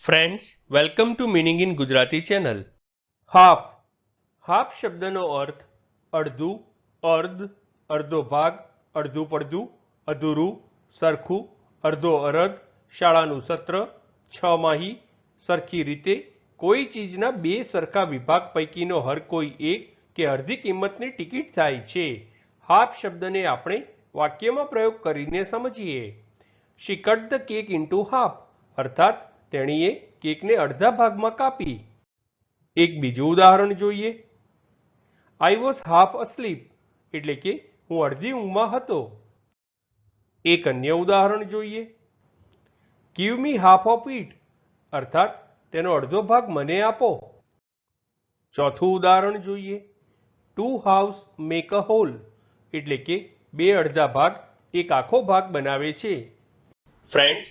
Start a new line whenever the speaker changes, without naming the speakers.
Friends welcome to meaning in Gujarati channel half half શબ્દનો અર્થ અડધું અર્ધ અડધો ભાગ અડધું પડધું અધૂરું સરખું અડધો અરધ શાળાનું સત્ર છ માહી સરખી રીતે કોઈ ચીજના બે સરખા વિભાગ પૈકીનો હર કોઈ એક કે અડધી કિંમતની ટિકિટ થાય છે હાફ શબ્દને આપણે વાક્યમાં પ્રયોગ કરીને સમજીએ she cut the cake into half અર્થાત તેણીએ કેકને અડધા ભાગમાં કાપી. એક બીજું ઉદાહરણ જોઈએ. આઈ વોઝ હાફ અસ્લીપ એટલે કે હું અડધી ઊંઘમાં હતો. એક અન્ય ઉદાહરણ જોઈએ. Give me half of it અર્થાત તેનો અડધો ભાગ મને આપો. ચોથું ઉદાહરણ જોઈએ. Two halves make a whole એટલે કે બે અડધા ભાગ એક આખો ભાગ બનાવે છે. ફ્રેન્ડ્સ